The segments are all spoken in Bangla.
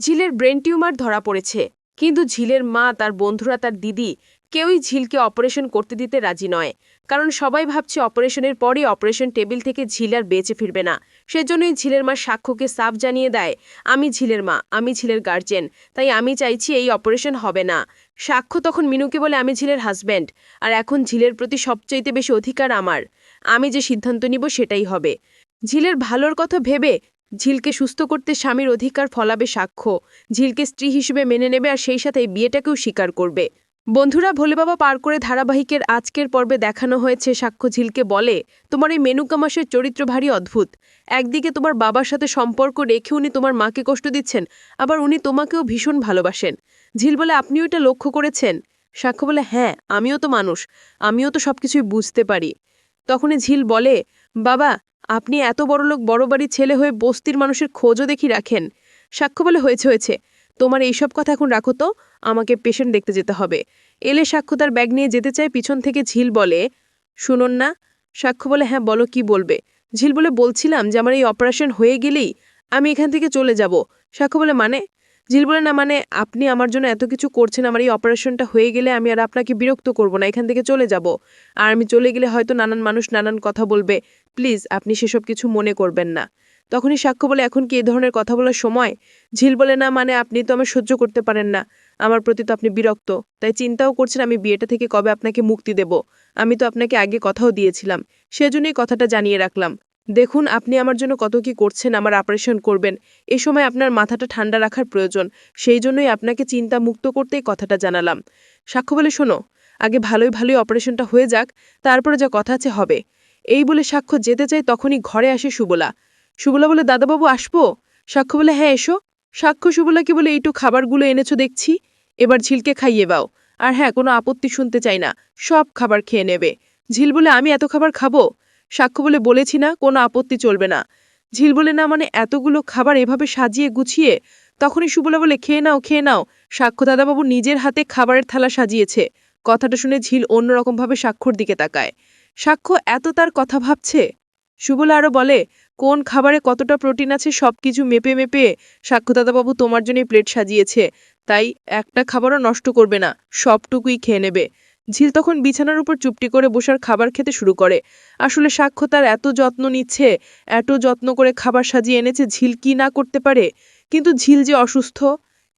ঝিলের ব্রেন টিউমার ধরা পড়েছে। কিন্তু ঝিলের মা, তার বন্ধুরা, তার দিদি কেউই ঝিলকে অপারেশন করতে দিতে রাজি নয়। কারণ সবাই ভাবছে অপারেশনের পরই অপারেশন টেবিল থেকে ঝিল আর বেঁচে ফিরবে না। সেজন্যই ঝিলের মা সাক্ষ্যকে সাফ জানিয়ে দেয়, আমি ঝিলের মা, আমি ঝিলের গার্জেন, তাই আমি চাইছি এই অপারেশন হবে না। সাক্ষ্য তখন মিনুকে বলে, আমি ঝিলের হাজব্যান্ড, আর এখন ঝিলের প্রতি সবচাইতে বেশি অধিকার আমার। আমি যে সিদ্ধান্ত নিব সেটাই হবে। ঝিলের ভালোর কথা ভেবে ঝিলকে সুস্থ করতে স্বামীর অধিকার ফলাবে সাক্ষ্য। ঝিলকে স্ত্রী হিসেবে মেনে নেবে আর সেই সাথে বিয়েটাকেও স্বীকার করবে। বন্ধুরা ভোলে বাবা পার করে ধারাবাহিকের আজকের পর্বে দেখানো হয়েছে সাক্ষ্য ঝিলকে বলে, তোমার এই মেনুকা মাসের চরিত্র ভারী অদ্ভুত। একদিকে তোমার বাবার সাথে সম্পর্ক রেখে উনি তোমার মাকে কষ্ট দিচ্ছেন, আবার উনি তোমাকেও ভীষণ ভালোবাসেন। ঝিল বলে, আপনিও এটা লক্ষ্য করেছেন? সাক্ষ্য বলে হ্যাঁ আমিও তো মানুষ, আমিও তো সবকিছুই বুঝতে পারি। তখনই ঝিল বলে বাবা, আপনি এত বড় লোক বড় বাড়ির ছেলে হয়ে বস্তির মানুষের খোঁজও দেখি রাখেন। সাক্ষ্য বলে হয়েছে হয়েছে। তোমার এইসব কথা এখন রাখো তো, আমাকে পেশেন্ট দেখতে যেতে হবে। এলে সাক্ষ্য তার ব্যাগ নিয়ে যেতে চায়, পিছন থেকে ঝিল বলে, শুনুন না। সাক্ষ্য বলে হ্যাঁ বলো কি বলবে? ঝিল বলে, বলছিলাম যে আমার এই অপারেশন হয়ে গেলেই আমি এখান থেকে চলে যাব। সাক্ষ্য বলে মানে? ঝিল বলে, না মানে আপনি আমার জন্য এত কিছু করছেন, আমার এই অপারেশনটা হয়ে গেলে আমি আর আপনাকে বিরক্ত করব না, এখান থেকে চলে যাব। আর আমি চলে গেলে হয়তো নানান মানুষ নানান কথা বলবে। প্লিজ, আপনি সেসব কিছু মনে করবেন না। তখনই সাক্ষ্য বলে, এখন কি এ ধরনের কথা বলার সময়? ঝিল বলে, না মানে আপনি তো আমার সহ্য করতে পারেন না। আমার প্রতি তো আপনি বিরক্ত। তাই চিন্তাও করছেন আমি বিয়েটা থেকে কবে আপনাকে মুক্তি দেব। আমি তো আপনাকে আগে কথাও দিয়েছিলাম। সেজন্যই কথাটা জানিয়ে রাখলাম। দেখুন, আপনি আমার জন্য কত কি করছেন, আমার অপারেশন করবেন। এ সময় আপনার মাথাটা ঠান্ডা রাখার প্রয়োজন। সেই জন্যই আপনাকে চিন্তা মুক্ত করতেই কথাটা জানালাম। সাক্ষ্য বলে শোনো, আগে ভালোই ভালোই অপারেশনটা হয়ে যাক, তারপরে যা কথা আছে হবে। এই বলে সাক্ষ্য যেতে চায় তখনই ঘরে আসে সুবলা। সুবলা বলে, দাদাবাবু, আসব? সাক্ষ্য বলে হ্যাঁ এসো। সাক্ষ্য সুবলাকে বলে এইটু খাবারগুলো এনেছো, দেখছি। এবার ঝিলকে খাইয়ে দাও আর হ্যাঁ কোনো আপত্তি শুনতে চাই না, সব খাবার খেয়ে নেবে। ঝিল বলে, আমি এত খাবার খাব? সাক্ষ্য বলে বলেছি না, কোনো আপত্তি চলবে না। ঝিল বলে না মানে এতগুলো খাবার এভাবে সাজিয়ে গুছিয়ে তখনই সুবলা বলে, খেয়ে নাও খেয়ে নাও। সাক্ষ্য দাদাবাবু নিজের হাতে খাবারের থালা সাজিয়েছে। কথাটা শুনে ঝিল অন্যরকমভাবে সাক্ষর দিকে তাকায়। সাক্ষ্য এত তার কথা ভাবছে? সুবলা আরও বলে, কোন খাবারে কতটা প্রোটিন আছে সব কিছু মেপে মেপে সাক্ষ্য দাদাবাবু তোমার জন্যই প্লেট সাজিয়েছে। তাই একটা খাবারও নষ্ট করবে না, সবটুকুই খেয়ে নেবে। ঝিল তখন বিছানার উপর চুপটি করে বসার খাবার খেতে শুরু করে। আসলে সাক্ষ্য তার এত যত্ন নিচ্ছে, এত যত্ন করে খাবার সাজিয়ে এনেছে, ঝিল কি না করতে পারে? কিন্তু ঝিল যে অসুস্থ,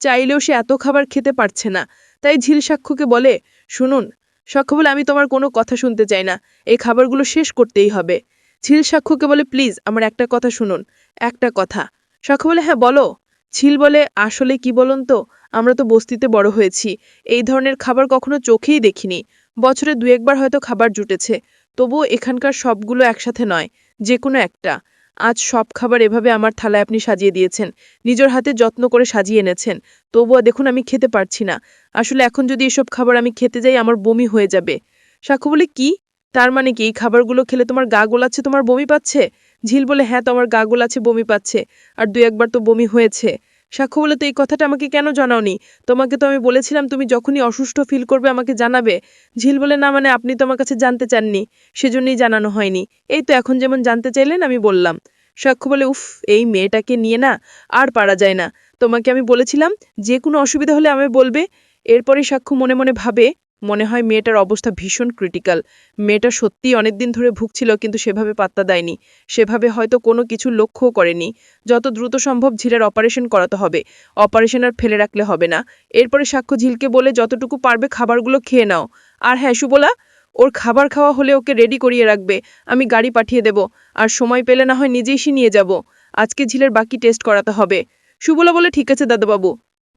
চাইলেও সে এত খাবার খেতে পারছে না। তাই ঝিল সাক্ষ্যকে বলে, শুনুন, সাক্ষ্য বলে আমি তোমার কোনো কথা শুনতে চাই না, এই খাবারগুলো শেষ করতেই হবে। ঝিল সাক্ষ্যকে বলে, প্লিজ, আমার একটা কথা শুনুন, একটা কথা। সাক্ষ্য বলে হ্যাঁ বলো। ঝিল বলে, আসলে কি বলুন তো? আমরা তো বস্তিতে বড় হয়েছি। এই ধরনের খাবার কখনো চোখেই দেখিনি। বছরে দু একবার হয়তো খাবার জুটেছে। তবুও এখানকার সবগুলো একসাথে নয় যে কোনো একটা। আজ সব খাবার এভাবে আমার থালায় আপনি সাজিয়ে দিয়েছেন। নিজের হাতে যত্ন করে সাজিয়ে এনেছেন। তবুও দেখুন আমি খেতে পারছি না। আসলে এখন যদি এসব খাবার আমি খেতে যাই, আমার বমি হয়ে যাবে। সাক্ষ্য বলে, কি? তার মানে কি? এই খাবারগুলো খেলে তোমার গা গোলাচ্ছে, তোমার বমি পাচ্ছে? ঝিল বলে হ্যাঁ তোমার গা গোলাচ্ছে, বমি পাচ্ছে। আর দু একবার তো বমি হয়েছে। সাক্ষ্য বলে, তো এই কথাটা আমাকে কেন জানাওনি? তোমাকে তো আমি বলেছিলাম, তুমি যখনই অসুস্থ ফিল করবে, আমাকে জানাবে। ঝিল বলে, না মানে আপনি তো আমার কাছে জানতে চাননি, সেজন্যই জানানো হয়নি। এই তো এখন যেমন জানতে চাইলেন, আমি বললাম। সাক্ষ্য বলে, উফ, এই মেয়েটাকে নিয়ে না আর পারা যায় না। তোমাকে আমি বলেছিলাম, যে কোনো অসুবিধা হলে আমি বলবে। এরপরে সাক্ষ্য মনে মনে ভাবে মনে হয় মেয়েটার অবস্থা ভীষণ ক্রিটিক্যাল মেয়েটা সত্যিই অনেক দিন ধরে ভুগছিল কিন্তু সেভাবে পাত্তা দেয়নি। সেভাবে হয়তো কোনো কিছু লক্ষ্যও করেনি। যত দ্রুত সম্ভব ঝিলের অপারেশন করাতে হবে। অপারেশন আর ফেলে রাখলে হবে না। এরপরে সাক্ষ্য ঝিলকে বলে যতটুকু পারবে খাবারগুলো খেয়ে নাও। আর হ্যাঁ সুবলা, ওর খাবার খাওয়া হলে ওকে রেডি করিয়ে রাখবে। আমি গাড়ি পাঠিয়ে দেব। আর সময় পেলে না হয় নিজেই সে নিয়ে যাব। আজকে ঝিলের বাকি টেস্ট করাতে হবে। সুবলা বলে, ঠিক আছে দাদাবাবু।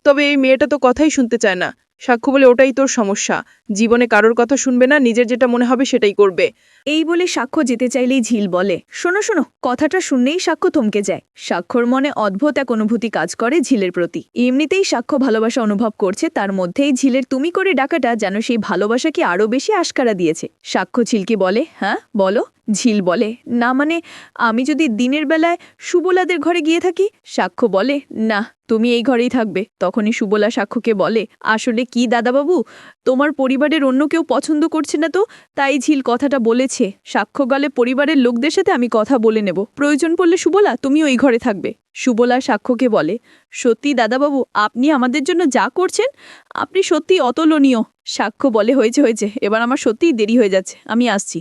তবে এই মেয়েটা তো কথাই শুনতে চায় না। সাক্ষ্য বলে ওটাই তোর সমস্যা। জীবনে কারোর কথা শুনবে না, নিজের যেটা মনে হবে সেটাই করবে। এই বলে সাক্ষ্য যেতে চাইলেই ঝিল বলে, শোনো শোনো, কথাটা শুনলেই সাক্ষ্য থমকে যায়। সাক্ষর মনে অদ্ভুত এক অনুভূতি কাজ করে ঝিলের প্রতি। এমনিতেই সাক্ষ্য ভালোবাসা অনুভব করছে, তার মধ্যেই ঝিলের তুমি করে ডাকাটা যেন সেই ভালোবাসাকে আরও বেশি আশকারা দিয়েছে। সাক্ষ্য ঝিলকে বলে হ্যাঁ বলো। ঝিল বলে। না মানে আমি যদি দিনের বেলায় সুবলাদের ঘরে গিয়ে থাকি? সাক্ষ্য বলে, না, তুমি এই ঘরেই থাকবে। তখনই সুবলা সাক্ষ্যকে বলে, আসলে কি দাদাবাবু? তোমার পরিবারের অন্য কেউ পছন্দ করছে না তো? তাই ঝিল কথাটা বলেছে। সাক্ষ্য গলে পরিবারের লোকদের সাথে আমি কথা বলে নেব। প্রয়োজন পড়লে সুবলা, তুমিও এই ঘরে থাকবে। সুবলা সাক্ষ্যকে বলে, সত্যি দাদাবাবু, আপনি আমাদের জন্য যা করছেন, আপনি সত্যি অতুলনীয়। সাক্ষ্য বলে, হয়েছে হয়েছে, এবার আমার সত্যিই দেরি হয়ে যাচ্ছে, আমি আসছি।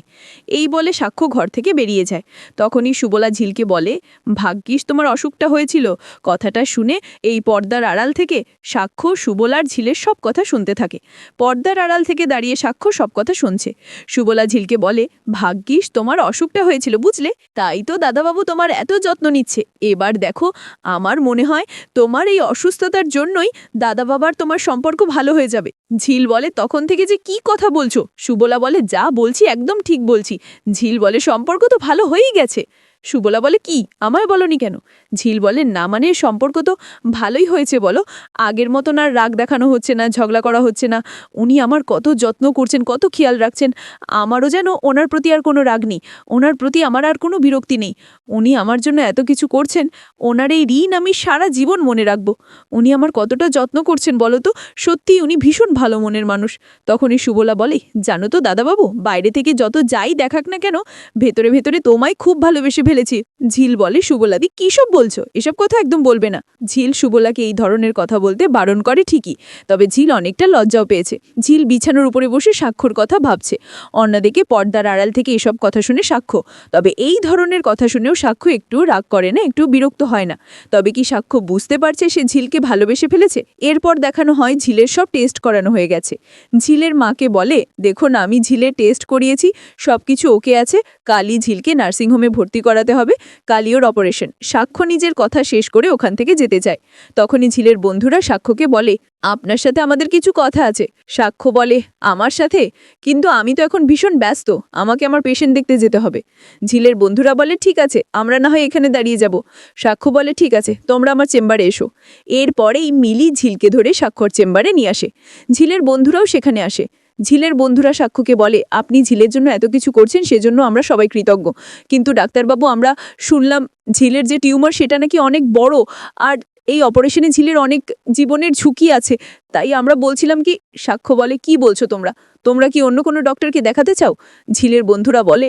এই বলে সাক্ষ্য ঘর থেকে বেরিয়ে যায়। তখনই সুবলা ঝিলকে বলে, ভাগ্যিস তোমার অসুখটা হয়েছিল। কথাটা শুনে এই পর্দার আড়াল থেকে সাক্ষ্য সুবলার ঝিলের সব কথা শুনতে থাকে। পর্দার আড়াল থেকে দাঁড়িয়ে সাক্ষ্য সব কথা শুনছে। সুবলা ঝিলকে বলে, ভাগ্যিস তোমার অসুখটা হয়েছিল, বুঝলে? তাই তো দাদাবাবু তোমার এত যত্ন নিচ্ছে। এবার দেখো আমার মনে হয় তোমার এই অসুস্থতার জন্যই দাদা বাবার তোমার সম্পর্ক ভালো হয়ে যাবে। ঝিল বলে, তখন থেকে যে কি কথা বলছো? সুবলা বলে, যা বলছি একদম ঠিক বলছি। ঝিল বলে, সম্পর্ক তো ভালো হয়েই গেছে। সুবলা বলে, কি? আমায় বলনি কেন? ঝিল বলে, না মানে সম্পর্ক তো ভালোই হয়েছে বলো। আগের মতন আর রাগ দেখানো হচ্ছে না, ঝগড়া করা হচ্ছে না। উনি আমার কত যত্ন করছেন, কত খেয়াল রাখছেন। আমারও যেন ওনার প্রতি আর কোনো রাগ নেই। ওনার প্রতি আমার আর কোনো বিরক্তি নেই। উনি আমার জন্য এত কিছু করছেন, ওনার এই ঋণ আমি সারা জীবন মনে রাখব। উনি আমার কতটা যত্ন করছেন বলো তো, সত্যিই উনি ভীষণ ভালো মনের মানুষ। তখনই সুবলা বলে, জানো তো দাদাবাবু, বাইরে থেকে যত যাই দেখাক না কেন, ভেতরে ভেতরে তোমায় খুব ভালোবেসে ফেলেছি। ঝিল বলে, সুবলাদি, কী সব বলছো? এসব কথা একদম বলবে না। ঝিল সুবলাকে এই ধরনের কথা বলতে বারণ করে ঠিকই, তবে ঝিল অনেকটা লজ্জাও পেয়েছে। ঝিল বিছানোর উপরে বসে সাক্ষর কথা ভাবছে। অন্যদিকে পর্দার আড়াল থেকে এসব কথা শুনে সাক্ষ্য। তবে এই ধরনের কথা শুনেও সাক্ষ্য একটু রাগ করে না, একটু বিরক্ত হয় না। তবে কি সাক্ষ্য বুঝতে পারছে সে ঝিলকে ভালোবেসে ফেলেছে? এরপর দেখানো হয় ঝিলের সব টেস্ট করানো হয়ে গেছে। ঝিলের মাকে বলে, দেখুন, আমি ঝিলের টেস্ট করিয়েছি সব কিছু ওকে আছে। কালি ঝিলকে নার্সিংহোমে ভর্তি করাতে হবে। কালিওর অপারেশন। সাক্ষ্য নিজের কথা শেষ করে ওখান থেকে যেতে চায়। তখনই ঝিলের বন্ধুরা সাক্ষ্যকে বলে, আপনার সাথে আমাদের কিছু কথা আছে। সাক্ষ্য বলে, আমার সাথে? কিন্তু আমি তো এখন ভীষণ ব্যস্ত, আমাকে আমার পেশেন্ট দেখতে যেতে হবে। ঝিলের বন্ধুরা বলে, ঠিক আছে, আমরা না হয় এখানে দাঁড়িয়ে যাব। সাক্ষ্য বলে, ঠিক আছে, তোমরা আমার চেম্বারে এসো। এরপরেই মিলি ঝিলকে ধরে সাক্ষর চেম্বারে নিয়ে আসে। ঝিলের বন্ধুরাও সেখানে আসে। ঝিলের বন্ধুরা সাক্ষ্যকে বলে, আপনি ঝিলের জন্য এত কিছু করছেন, সেজন্য আমরা সবাই কৃতজ্ঞ। কিন্তু ডাক্তারবাবু, আমরা শুনলাম ঝিলের যে টিউমার, সেটা নাকি অনেক বড় আর এই অপারেশনে ঝিলের অনেক জীবনের ঝুঁকি আছে। তাই আমরা বলছিলাম কি, সাক্ষ্য বলে, কি বলছো তোমরা? তোমরা কি অন্য কোনো ডক্টরকে দেখাতে চাও? ঝিলের বন্ধুরা বলে,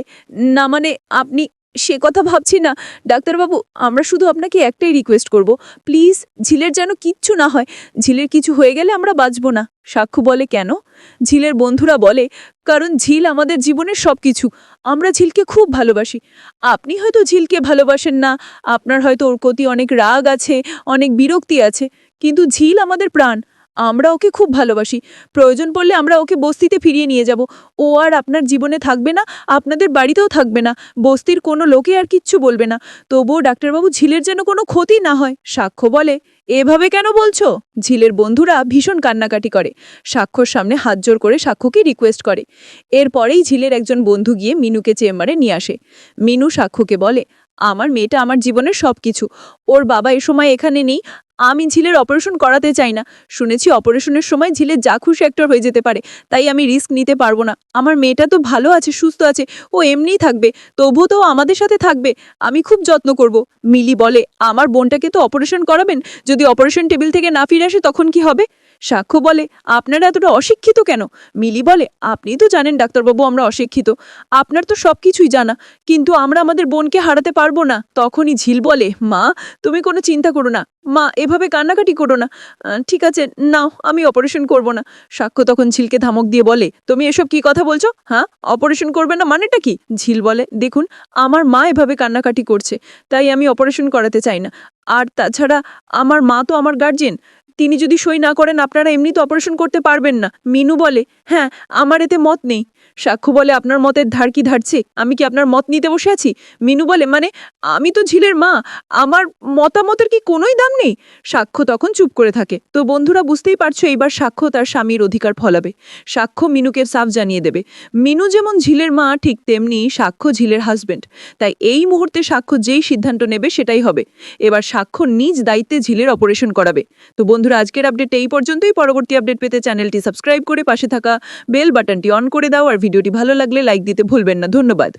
না মানে আপনি সে কথা ভাবছি না। ডাক্তারবাবু, আমরা শুধু আপনাকে একটাই রিকোয়েস্ট করব। প্লিজ ঝিলের যেন কিচ্ছু না হয়। ঝিলের কিছু হয়ে গেলে আমরা বাঁচব না। সাক্ষ্য বলে কেন? ঝিলের বন্ধুরা বলে, কারণ ঝিল আমাদের জীবনের সব কিছু আমরা ঝিলকে খুব ভালোবাসি। আপনি হয়তো ঝিলকে ভালোবাসেন না। আপনার হয়তো ওর প্রতি অনেক রাগ আছে, অনেক বিরক্তি আছে। কিন্তু ঝিল আমাদের প্রাণ। আমরা ওকে খুব ভালোবাসি। প্রয়োজন পড়লে আমরা ওকে বস্তিতে ফিরিয়ে নিয়ে যাব। ও আর আপনার জীবনে থাকবে না, আপনাদের বাড়িতেও থাকবে না। বস্তির কোনো লোকে আর কিচ্ছু বলবে না। তবুও ডাক্তারবাবু ঝিলের যেন কোনো ক্ষতি না হয়। সাক্ষ্য বলে, এভাবে কেন বলছো? ঝিলের বন্ধুরা ভীষণ কান্নাকাটি করে। সাক্ষ্যর সামনে হাত জোর করে সাক্ষ্যকে রিকোয়েস্ট করে। এরপরেই ঝিলের একজন বন্ধু গিয়ে মিনুকে চেম্বারে নিয়ে আসে। মিনু সাক্ষ্যকে বলে, আমার মেয়েটা আমার জীবনের সব কিছু ওর বাবা এ সময় এখানে নেই। আমি ঝিলের অপারেশন করাতে চাই না। শুনেছি অপারেশনের সময় ঝিলের যা খুশি একটা হয়ে যেতে পারে। তাই আমি রিস্ক নিতে পারব না। আমার মেয়েটা তো ভালো আছে, সুস্থ আছে। ও এমনিই থাকবে। তবু তো আমাদের সাথে থাকবে। আমি খুব যত্ন করব। মিলি বলে, আমার বোনটাকে তো অপারেশন করাবেন? যদি অপারেশন টেবিল থেকে না ফিরে আসে তখন কি হবে? সাক্ষ্য বলে, আপনারা এতটা অশিক্ষিত কেন? মিলি বলে, আপনি তো জানেন ডাক্তারবাবু, আমরা অশিক্ষিত। আপনার তো সব কিছুই জানা। কিন্তু আমরা আমাদের বোনকে হারাতে পারব না। তখনই ঝিল বলে, মা তুমি কোনো চিন্তা করো না। মা, এভাবে কান্নাকাটি করো না। ঠিক আছে, নাও, আমি অপারেশন করব না। সাক্ষ্য তখন ঝিলকে ধামক দিয়ে বলে, তুমি এসব কি কথা বলছো? হ্যাঁ অপারেশন করবে না মানেটা কি? ঝিল বলে, দেখুন, আমার মা এভাবে কান্নাকাটি করছে, তাই আমি অপারেশন করাতে চাই না। আর তাছাড়া, আমার মা তো আমার গার্জেন তিনি যদি সই না করেন, আপনারা এমনি তো অপারেশন করতে পারবেন না। মিনু বলে হ্যাঁ আমার এতে মত নেই। সাক্ষ্য বলে, আপনার মতের ধার কি ধারছে? আমি কি আপনার মত নিতে বসে আছি? মিনু বলে মানে আমি তো ঝিলের মা, আমার মতামতের কি কোনোই দাম নেই? সাক্ষ্য তখন চুপ করে থাকে। তো বন্ধুরা, বুঝতেই পারছ, এইবার সাক্ষ্য তার স্বামীর অধিকার ফলাবে। সাক্ষ্য মিনুকে সাফ জানিয়ে দেবে। মিনু যেমন ঝিলের মা, ঠিক তেমনি সাক্ষ্য ঝিলের হাজবেন্ড তাই এই মুহূর্তে সাক্ষ্য যেই সিদ্ধান্ত নেবে, সেটাই হবে। এবার সাক্ষ্য নিজ দায়িত্বে ঝিলের অপারেশন করাবে। তো বন্ধুরা, আজকের আপডেট এই পর্যন্তই। পরবর্তী আপডেট পেতে চ্যানেলটি সাবস্ক্রাইব করে পাশে থাকা বেল বাটনটি অন করে দাও। আর ভিডিওটি ভালো লাগলে লাইক দিতে ভুলবেন না। ধন্যবাদ।